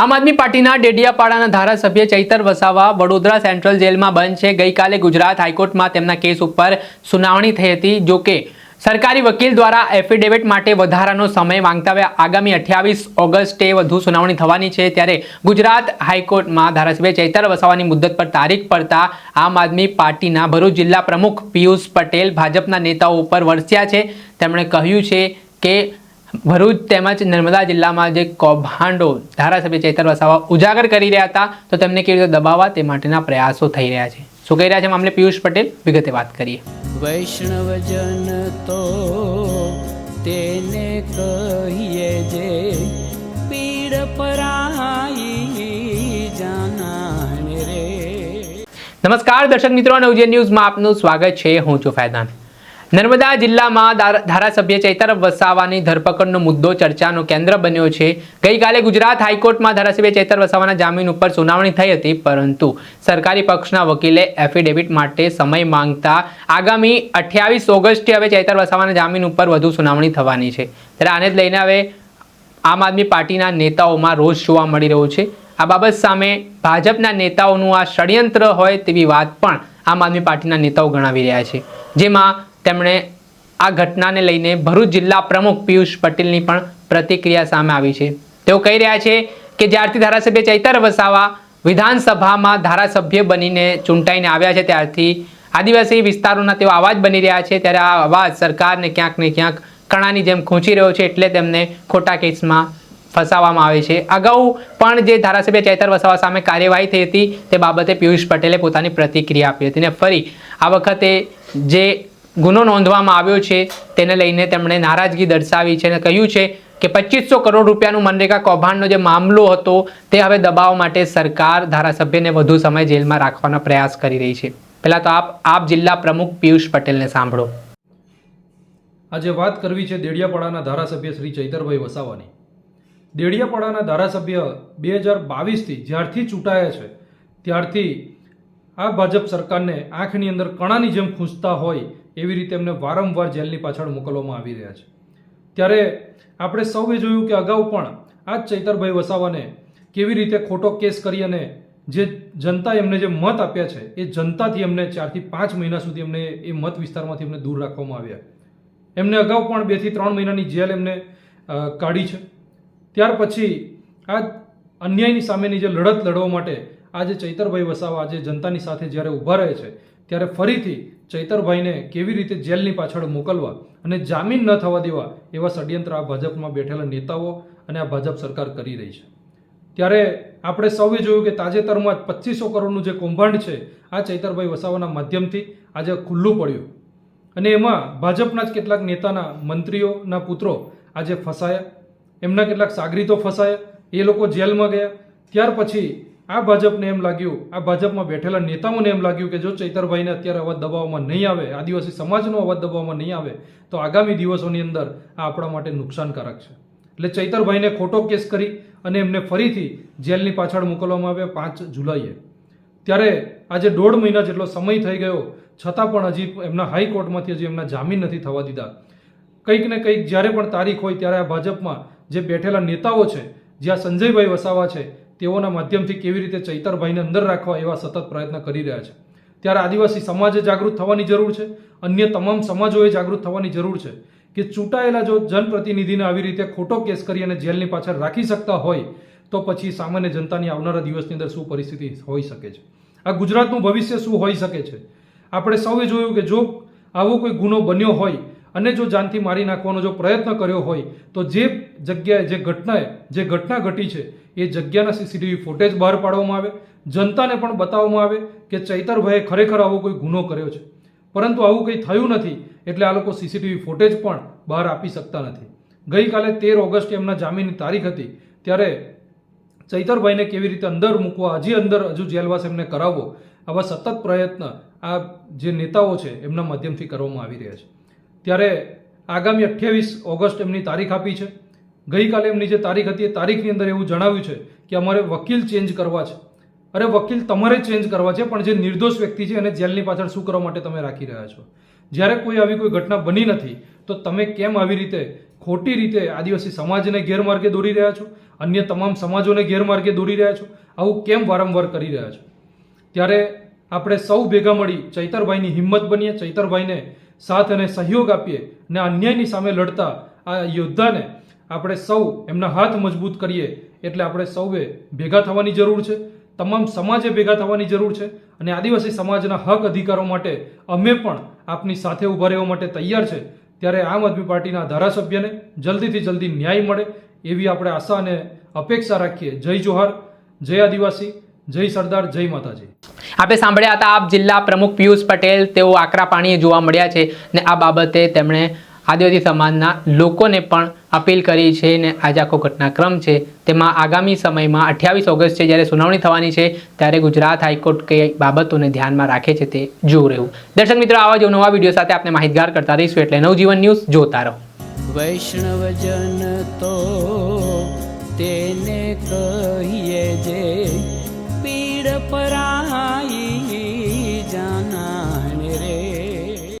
આમ આદમી પાર્ટીના ડેડિયાપાડાના ધારાસભ્ય ચૈતર વસાવા વડોદરા સેન્ટ્રલ જેલમાં બંધ છે. ગઈકાલે ગુજરાત હાઈકોર્ટમાં તેમના કેસ ઉપર સુનાવણી થઈ હતી. જો કે સરકારી વકીલ દ્વારા એફિડેવિટ માટે વધારાનો સમય માંગતા હવે આગામી અઠ્યાવીસ ઓગસ્ટે વધુ સુનાવણી થવાની છે. ત્યારે ગુજરાત હાઈકોર્ટમાં ધારાસભ્ય ચૈતર વસાવાની મુદ્દત પર તારીખ પડતા આમ આદમી પાર્ટીના ભરૂચ જિલ્લા પ્રમુખ પિયુષ પટેલ ભાજપના નેતાઓ ઉપર વરસ્યા છે. તેમણે કહ્યું છે કે ભરૂચ તેમજ નર્મદા જિલ્લામાં જે કૌભાંડો ધારાસભ્ય ચેતર વસાવા ઉજાગર કરી રહ્યા હતા તો તેમને કેવી રીતે દબાવવા તે માટેના પ્રયાસો થઈ રહ્યા છે. શું કહી રહ્યા છે મામલે પિયુષ પટેલ? વિગતે વાત કરીએ. વૈષ્ણવજન તો તેને કહીએ જે પીડ પરાઈ જાનાને રે. નમસ્કાર દર્શક મિત્રો અને ઉજ્જૈન ન્યૂઝમાં આપનું સ્વાગત છે. હું છું ફૈદાન નર્મદા જિલ્લામાં ધાર- ધારાસભ્ય ચૈતર વસાવાની ધરપકડનો મુદ્દો ચર્ચાનો કેન્દ્ર બન્યો છે. ગઈકાલે ગુજરાત હાઈકોર્ટમાં ધારાસભ્ય ચૈતર વસાવાના જામીન ઉપર સુનાવણી થઈ હતી, પરંતુ સરકારી પક્ષના વકીલે એફિડેવિટ માટે સમય માંગતા આગામી અઠ્યાવીસ ઓગસ્ટે હવે ચૈતર વસાવાના જામીન ઉપર વધુ સુનાવણી થવાની છે. ત્યારે આને જ લઈને હવે આમ આદમી પાર્ટીના નેતાઓમાં રોષ જોવા મળી રહ્યો છે. આ બાબત સામે ભાજપના નેતાઓનું આ ષડયંત્ર હોય તેવી વાત પણ આમ આદમી પાર્ટીના નેતાઓ ગણાવી રહ્યા છે. જેમાં તેમણે આ ઘટનાને લઈને ભરૂચ જિલ્લા પ્રમુખ પિયુષ પટેલની પણ પ્રતિક્રિયા સામે આવી છે. તેઓ કહી રહ્યા છે કે જ્યારથી ધારાસભ્ય ચૈતર વસાવા વિધાનસભામાં ધારાસભ્ય બનીને ચૂંટાઈને આવ્યા છે ત્યારથી આદિવાસી વિસ્તારોના તેઓ અવાજ બની રહ્યા છે. ત્યારે આ અવાજ સરકારને ક્યાંક ને ક્યાંક કણાની જેમ ખૂંચી રહ્યો છે એટલે તેમને ખોટા કેસમાં ફસાવવામાં આવે છે. અગાઉ પણ જે ધારાસભ્ય ચૈતર વસાવા સામે કાર્યવાહી થઈ હતી તે બાબતે પિયુષ પટેલે પોતાની પ્રતિક્રિયા આપી હતી. અને ફરી આ વખતે જે ગુનો નોંધવામાં આવ્યો છે, તેને લઈને તેમણે નારાજગી દર્શાવી છે અને કહ્યું છે કે પચીસો કરોડ રૂપિયાનું મનરેગા કૌભાંડનો જે મામલો હતો, તે હવે દબાવ માટે સરકાર ધારાસભ્યને વધુ સમય જેલમાં રાખવાનો પ્રયાસ કરી રહી છે. પહેલાં તો આપ આપ જિલ્લા પ્રમુખ પિયુષ પટેલને સાંભળો. આજે વાત કરવી છે દેડિયાપાડાના ધારાસભ્ય શ્રી ચૈતરભાઈ વસાવાની. દેડિયાપાડાના ધારાસભ્ય બે હજાર બાવીસથી જ્યારથી ચૂંટાયા છે, ત્યારથી આ ભાજપ સરકારને આંખની અંદર કણાની જેમ ખૂંચતા હોય એવી રીતે એમને વારંવાર જેલની પાછળ મોકલવામાં આવી રહ્યા છે. ત્યારે આપણે સૌએ જોયું કે અગાઉ પણ આ જ ચૈતરભાઈ વસાવાને કેવી રીતે ખોટો કેસ કરી અને જે જનતાએ એમને જે મત આપ્યા છે, એ જનતાથી એમને ચારથી પાંચ મહિના સુધી એમને એ મત વિસ્તારમાંથી એમને દૂર રાખવામાં આવ્યા. એમને અગાઉ પણ બેથી ત્રણ મહિનાની જેલ એમને કાઢી છે. ત્યાર પછી આ અન્યાયની સામેની જે લડત લડવા માટે આજે ચૈતરભાઈ વસાવા આજે જનતાની સાથે જ્યારે ઊભા રહે છે, ત્યારે ફરીથી ચૈતરભાઈને કેવી રીતે જેલની પાછળ મોકલવા અને જામીન ન થવા દેવા એવા ષડયંત્ર આ ભાજપમાં બેઠેલા નેતાઓ અને આ ભાજપ સરકાર કરી રહી છે. ત્યારે આપણે સૌએ જોયું કે તાજેતરમાં જ પચીસો કરોડનું જે કૌભાંડ છે, આ ચૈતરભાઈ વસાવાના માધ્યમથી આજે ખુલ્લું પડ્યું. અને એમાં ભાજપના જ કેટલાક નેતાના મંત્રીઓના પુત્રો આજે ફસાયા, એમના કેટલાક સાગરીતો ફસાયા, એ લોકો જેલમાં ગયા. ત્યાર પછી આ ભાજપને એમ લાગ્યું, આ ભાજપમાં બેઠેલા નેતાઓને એમ લાગ્યું કે જો ચૈતરભાઈને અત્યારે અવાજ દબાવવામાં નહીં આવે, આદિવાસી સમાજનો અવાજ દબાવવામાં નહીં આવે, તો આગામી દિવસોની અંદર આ આપણા માટે નુકસાનકારક છે. એટલે ચૈતરભાઈને ખોટો કેસ કરી અને એમને ફરીથી જેલની પાછળ મોકલવામાં આવ્યા પાંચ જુલાઈએ. ત્યારે આજે દોઢ મહિના જેટલો સમય થઈ ગયો, છતાં પણ હજી એમના હાઈકોર્ટમાંથી હજી એમના જામીન નથી થવા દીધા. કંઈક ને કંઈક જ્યારે પણ તારીખ હોય ત્યારે આ ભાજપમાં જે બેઠેલા નેતાઓ છે, જ્યાં સંજયભાઈ વસાવા છે તેઓના માધ્યમથી કેવી રીતે ચૈતરભાઈને અંદર રાખવા એવા સતત પ્રયત્ન કરી રહ્યા છે. ત્યારે આદિવાસી સમાજે જાગૃત થવાની જરૂર છે. અન્ય તમામ સમાજોએ જાગૃત થવાની જરૂર છે કે ચૂંટાયેલા જો જનપ્રતિનિધિને આવી રીતે ખોટો કેસ કરી અને જેલની પાછળ રાખી શકતા હોય, તો પછી સામાન્ય જનતાની આવનારા દિવસની અંદર શું પરિસ્થિતિ હોઈ શકે છે? આ ગુજરાતનું ભવિષ્ય શું હોઈ શકે છે? આપણે સૌએ જોયું કે જો આવો કોઈ ગુનો બન્યો હોય અને જો જાનથી મારી નાખવાનો જો પ્રયત્ન કર્યો હોય, તો જે જગ્યાએ જે ઘટનાએ, જે ઘટના ઘટી છે, એ જગ્યાના સીસીટીવી ફૂટેજ બહાર પાડવામાં આવે. જનતાને પણ બતાવવામાં આવે કે ચૈતરભાઈએ ખરેખર આવો કોઈ ગુનો કર્યો છે. પરંતુ આવું કંઈ થયું નથી, એટલે આ લોકો સીસીટીવી ફૂટેજ પણ બહાર આપી શકતા નથી. ગઈકાલે તેર ઓગસ્ટ એમના જામીનની તારીખ હતી, ત્યારે ચૈતરભાઈને કેવી રીતે અંદર મૂકવા, હજી અંદર હજુ જેલવાસ એમને કરાવવો, આવા સતત પ્રયત્ન આ જે નેતાઓ છે, એમના માધ્યમથી કરવામાં આવી રહ્યા છે. ત્યારે આગામી અઠ્યાવીસ ઓગસ્ટ એમની તારીખ આપી છે. ગઈકાલે એમની જે તારીખ હતી એ તારીખની અંદર એવું જણાવ્યું છે કે અમારે વકીલ ચેન્જ કરવા છે. અરે વકીલ તમારે ચેન્જ કરવા છે, પણ જે નિર્દોષ વ્યક્તિ છે એને જેલની પાછળ શું કરવા માટે તમે રાખી રહ્યા છો? જ્યારે કોઈ આવી કોઈ ઘટના બની નથી, તો તમે કેમ આવી રીતે ખોટી રીતે આદિવાસી સમાજને ગેરમાર્ગે દોરી રહ્યા છો? અન્ય તમામ સમાજોને ગેરમાર્ગે દોરી રહ્યા છો? આવું કેમ વારંવાર કરી રહ્યા છો? ત્યારે આપણે સૌ ભેગા મળી ચૈતરભાઈની હિંમત બનીએ, ચૈતરભાઈને સાથ અને સહયોગ આપીએ અને અન્યાયની સામે લડતા આ યોદ્ધાને આપણે સૌ એમના હાથ મજબૂત કરીએ એટલે આપણે સૌએ ભેગા થવાની જરૂર છે. તમામ સમાજે ભેગા થવાની જરૂર છે અને આદિવાસી સમાજના હક અધિકારો માટે અમે પણ આપની સાથે ઊભા રહેવા માટે તૈયાર છે. ત્યારે આમ આદમી પાર્ટીના ધારાસભ્યને જલ્દીથી જલ્દી ન્યાય મળે એવી આપણે આશા અને અપેક્ષા રાખીએ. જય જોહાર, જય આદિવાસી, જય સરદાર, જય માતાજી. આપણે સાંભળ્યા હતા આપ જિલ્લા પ્રમુખ પિયુષ પટેલ તેઓ આકરા પાણીએ જોવા મળ્યા છે ને આ બાબતે તેમણે આદિવાસી સમાજના લોકોને પણ અપીલ કરી છે ને આજે આખો ઘટનાક્રમ છે. તેમાં આગામી સમયમાં અઠ્યાવીસ ઓગસ્ટ છે જ્યારે સુનાવણી થવાની છે, ત્યારે ગુજરાત હાઈકોર્ટ કઈ બાબતોને ધ્યાનમાં રાખે છે તે જોવું રહ્યું. દર્શક મિત્રો, આવા જ નવા વીડિયો સાથે આપણે માહિતગાર કરતા રહીશું એટલે નવજીવન ન્યૂઝ જોતા રહો. વૈષ્ણવજન તો તેને કહીએ જે પીડ પરાઈ